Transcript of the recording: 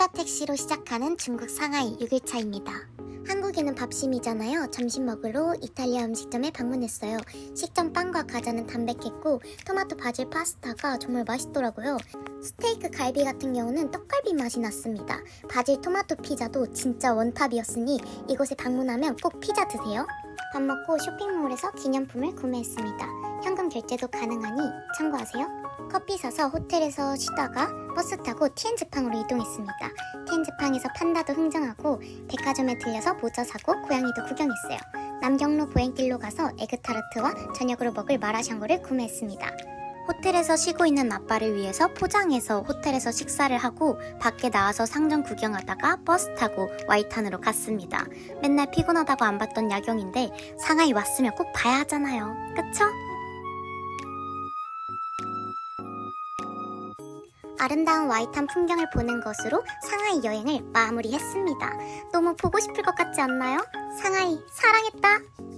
pan다 택시로 시작하는 중국 상하이 6일차입니다. 한국에는 밥심이잖아요. 점심 먹으러 이탈리아 음식점에 방문했어요. 식전 빵과 과자는 담백했고 토마토 바질 파스타가 정말 맛있더라고요. 스테이크 갈비 같은 경우는 떡갈비 맛이 났습니다. 바질 토마토 피자도 진짜 원탑이었으니 이곳에 방문하면 꼭 피자 드세요. 밥 먹고 쇼핑몰에서 기념품을 구매했습니다. 현금 결제도 가능하니 참고하세요. 커피 사서 호텔에서 쉬다가 버스 타고 티엔즈팡으로 이동했습니다. 티엔즈팡에서 판다도 흥정하고 백화점에 들려서 모자 사고 고양이도 구경했어요. 남경로 보행길로 가서 에그타르트와 저녁으로 먹을 마라샹궈를 구매했습니다. 호텔에서 쉬고 있는 아빠를 위해서 포장해서 호텔에서 식사를 하고 밖에 나와서 상점 구경하다가 버스 타고 와이탄으로 갔습니다. 맨날 피곤하다고 안 봤던 야경인데 상하이 왔으면 꼭 봐야 하잖아요. 그쵸? 아름다운 와이탄 풍경을 보는 것으로 상하이 여행을 마무리했습니다. 너무 보고 싶을 것 같지 않나요? 상하이 사랑했다.